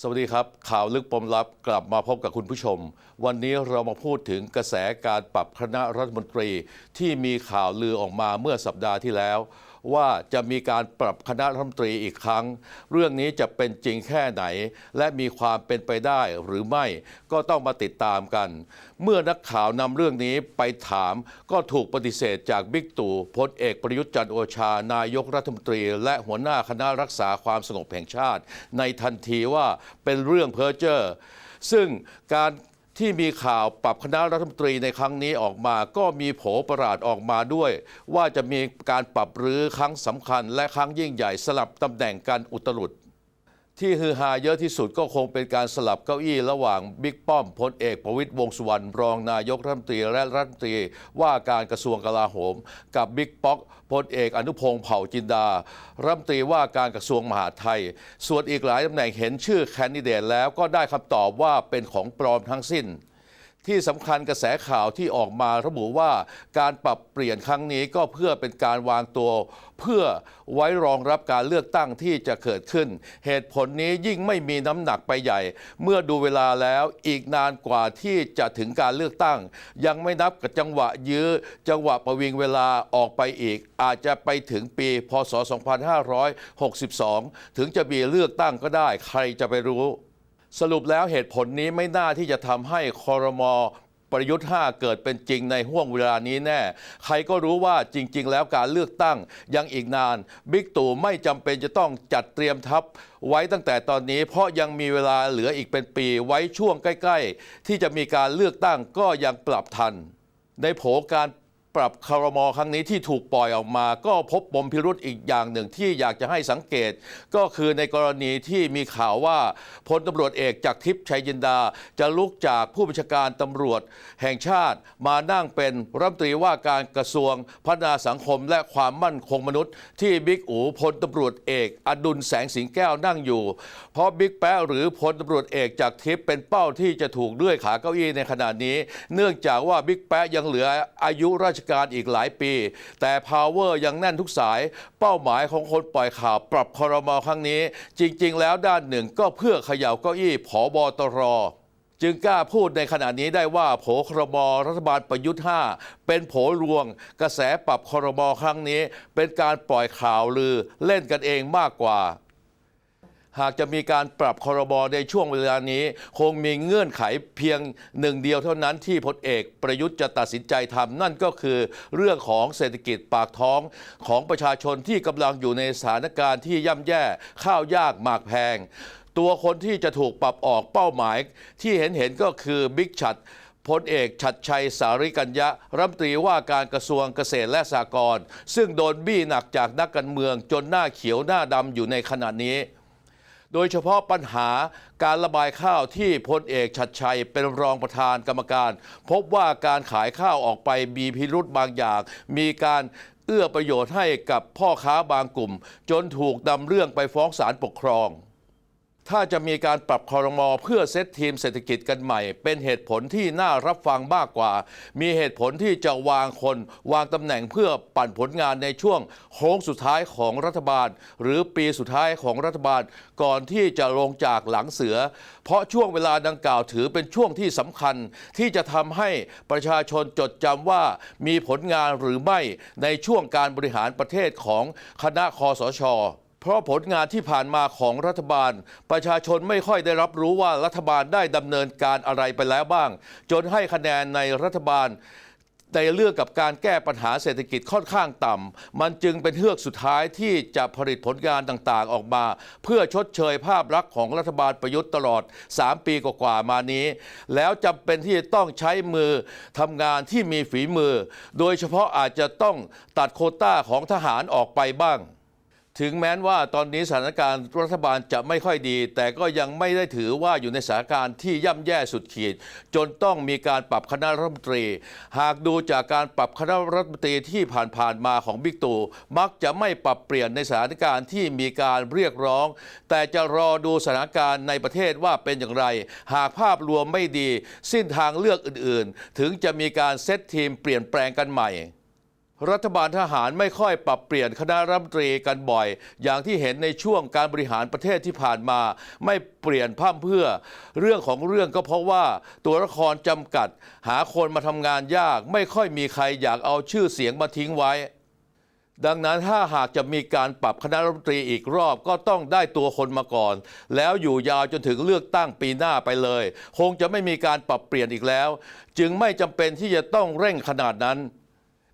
สวัสดีครับ ข่าวลึกปมลับกลับมาพบกับคุณผู้ชม วันนี้เรามาพูดถึงกระแสการปรับคณะรัฐมนตรีที่มีข่าวลือออกมาเมื่อสัปดาห์ที่แล้ว ว่าจะมีการปรับคณะรัฐมนตรีอีกครั้ง เรื่องนี้จะเป็นจริงแค่ไหน และมีความเป็นไปได้หรือไม่ก็ต้องมาติดตามกัน เมื่อนักข่าวนำเรื่องนี้ไปถามก็ถูกปฏิเสธจากบิ๊กตู่พลเอกประยุทธ์จันโอชา นายกรัฐมนตรี และหัวหน้าคณะรักษาความสงบแห่งชาติ ในทันทีว่าเป็นเรื่องเพ้อเจ้อซึ่งการ ที่มีข่าวปรับคณะรัฐมนตรีในครั้งนี้ออกมา ก็มีโผประหลาดออกมาด้วย ว่าจะมีการปรับรื้อครั้งสำคัญและครั้งยิ่งใหญ่สลับตำแหน่งกันอุตรุด ที่ฮือฮาเยอะที่สุดก็คงเป็นการสลับเก้าอี้ระหว่างบิ๊กป้อมพลเอกประวิตยวงสุวรรณรองนายกรัฐมนตรีและรัฐมนตรีว่าการกระทรวงกลาโหม กับบิ๊กป๊อกพลเอกอนุพงษ์เผ่าจินดา รัฐมนตรีว่าการกระทรวงมหาดไทย ส่วนอีกหลายตำแหน่งเห็นชื่อแคนดิเดตแล้วก็ได้คำตอบว่าเป็นของปลอมทั้งสิ้น ที่สำคัญกระแสข่าวที่ออกมาระบุว่าการปรับเปลี่ยนครั้งนี้ก็เพื่อเป็นการวางตัว เพื่อไว้รองรับการเลือกตั้งที่จะเกิดขึ้น เหตุผลนี้ยิ่งไม่มีน้ำหนักไปใหญ่ เมื่อดูเวลาแล้วอีกนานกว่าที่จะถึงการเลือกตั้ง ยังไม่นับกับจังหวะยื้อ จังหวะประวิงเวลาออกไปอีก อาจจะไปถึงปีพศ 2562 ถึงจะมีเลือกตั้งก็ได้ ใครจะไปรู้ สรุปแล้วเหตุผลนี้ไม่น่าที่จะทำให้คอรมอประยุทธ์ 5 เกิดเป็นจริงในห่วงเวลานี้แน่ ใครก็รู้ว่าจริง ๆ แล้วการเลือกตั้งยังอีกนาน บิ๊กตู่ไม่จำเป็นจะต้องจัดเตรียมทัพไว้ตั้งแต่ตอนนี้ เพราะยังมีเวลาเหลืออีกเป็นปีไว้ช่วงใกล้ ๆ ที่จะมีการเลือกตั้งก็ยังปรับทัน ในโผการ ปรับคารมอครั้งนี้ที่ถูกปล่อยออกมา ก็พบปมพิรุธอีกอย่างหนึ่งที่อยากจะให้สังเกต ก็คือในกรณีที่มีข่าวว่าพลตำรวจเอกจากทิพย์ชัยจินดา จะลุกจากผู้บัญชาการตำรวจแห่งชาติ มานั่งเป็นรัฐมนตรีว่าการกระทรวงพัฒนาสังคมและความมั่นคงมนุษย์ ที่บิ๊กอูพลตำรวจเอกอดุลแสงสิงแก้วนั่งอยู่ เพราะบิ๊กแป๊ะหรือพลตำรวจเอกจากทิพย์เป็นเป้าที่จะถูกเลื่อยขาเก้าอี้ในขณะนี้ เนื่องจากว่าบิ๊กแป๊ะยังเหลืออายุราชการอีกหลายปี แต่ power ยังแน่นทุกสาย เป้าหมายของคนปล่อยข่าวปรับคอรมอครั้งนี้ จริง ๆ แล้วด้านหนึ่งก็เพื่อเขย่าเก้าอี้ผอบตรจึงกล้าพูดในขณะนี้ได้ว่าโผครมรัฐบาลประยุทธ์ 5 เป็นโผลวง กระแสปรับคอรมอครั้งนี้ เป็นการปล่อยข่าวลือเล่นกันเองมากกว่า หากจะมีการปรับคอรบในช่วงเวลานี้ คงมีเงื่อนไขเพียงหนึ่งเดียวเท่านั้นที่พลเอกประยุทธ์จะตัดสินใจทำนั่นก็คือเรื่องของเศรษฐกิจปากท้องของประชาชนที่กำลังอยู่ในสถานการณ์ที่ย่ำแย่ข้าวยากหมากแพง ตัวคนที่จะถูกปรับออกเป้าหมายที่เห็นเห็นก็คือบิ๊กชัดพลเอกชัดชัยสาริกัญญะรัฐมนตรีว่าการกระทรวงเกษตรและสหกรณ์ซึ่งโดนบี้หนักจากนักการเมืองจนหน้าเขียวหน้าดำอยู่ในขณะนี้ โดยเฉพาะปัญหาการระบายข้าวที่พลเอกชัดชัยเป็นรองประธานกรรมการ พบว่าการขายข้าวออกไปมีพิรุธบางอย่าง มีการเอื้อประโยชน์ให้กับพ่อค้าบางกลุ่ม จนถูกนำเรื่องไปฟ้องศาลปกครอง ถ้าจะมีการปรับคอรมอเพื่อเซตทีมเศรษฐกิจกันใหม่ เป็นเหตุผลที่น่ารับฟังมากกว่า มีเหตุผลที่จะวางคนวางตำแหน่งเพื่อปั่นผลงานในช่วงโค้งสุดท้ายของรัฐบาล หรือปีสุดท้ายของรัฐบาล ก่อนที่จะลงจากหลังเสือ เพราะช่วงเวลาดังกล่าวถือเป็นช่วงที่สำคัญ ที่จะทำให้ประชาชนจดจำว่ามีผลงานหรือไม่ในช่วงการบริหารประเทศของคณะคอสช เพราะผลงานที่ผ่านมาของรัฐบาล ประชาชนไม่ค่อยได้รับรู้ว่ารัฐบาลได้ดำเนินการอะไรไปแล้วบ้าง จนให้คะแนนในรัฐบาลในเรื่องกับการแก้ปัญหาเศรษฐกิจค่อนข้างต่ำ มันจึงเป็นเฮือกสุดท้ายที่จะผลิตผลงานต่างๆออกมา เพื่อชดเชยภาพลักษณ์ของรัฐบาลประยุทธ์ตลอด 3 ปีกว่าๆมานี้ แล้วจำเป็นที่จะต้องใช้มือทำงานที่มีฝีมือ โดยเฉพาะอาจจะต้องตัดโคต้าของทหารออกไปบ้าง ถึงแม้นว่าตอนนี้สถานการณ์รัฐบาลจะไม่ค่อยดี แต่ก็ยังไม่ได้ถือว่าอยู่ในสถานการณ์ที่ย่ำแย่สุดขีด จนต้องมีการปรับคณะรัฐมนตรี หากดูจากการปรับคณะรัฐมนตรีที่ผ่านๆมาของบิ๊กตู่มักจะไม่ปรับเปลี่ยนในสถานการณ์ที่มีการเรียกร้อง แต่จะรอดูสถานการณ์ในประเทศว่าเป็นอย่างไร หากภาพรวมไม่ดี สิ้นทางเลือกอื่นๆ ถึงจะมีการเซตทีมเปลี่ยนแปลงกันใหม่ รัฐบาลทหารไม่ค่อยปรับเปลี่ยนคณะรัฐมนตรีกันบ่อย อย่างที่เห็นในช่วงการบริหารประเทศที่ผ่านมา ไม่เปลี่ยนพร่ำเพื่อ เรื่องของเรื่องก็เพราะว่าตัวละครจำกัด หาคนมาทำงานยาก ไม่ค่อยมีใครอยากเอาชื่อเสียงมาทิ้งไว้ ดังนั้นถ้าหากจะมีการปรับคณะรัฐมนตรีอีกรอบก็ต้องได้ตัวคนมาก่อน แล้วอยู่ยาวจนถึงเลือกตั้งปีหน้าไปเลย คงจะไม่มีการปรับเปลี่ยนอีกแล้ว จึงไม่จำเป็นที่จะต้องเร่งขนาดนั้น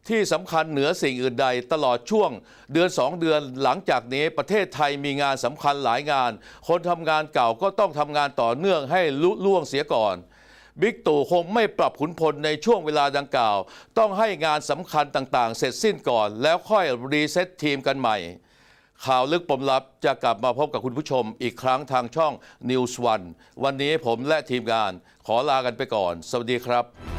ที่สำคัญเหนือสิ่งอื่นใดตลอดช่วงเดือน 2 เดือนหลังจากนี้ประเทศไทยมีงานสำคัญหลายงาน คนทำงานเก่าก็ต้องทำงานต่อเนื่องให้ลุล่วงเสียก่อนบิ๊กตู่คงไม่ปรับขุนพลในช่วงเวลาดังกล่าว ต้องให้งานสำคัญต่างๆ เสร็จสิ้นก่อน แล้วค่อยรีเซ็ตทีมกันใหม่ ข่าวลึกปมลับจะกลับมาพบกับคุณผู้ชมอีกครั้งทางช่อง News One วันนี้ผมและทีมงานขอลากันไปก่อน สวัสดีครับ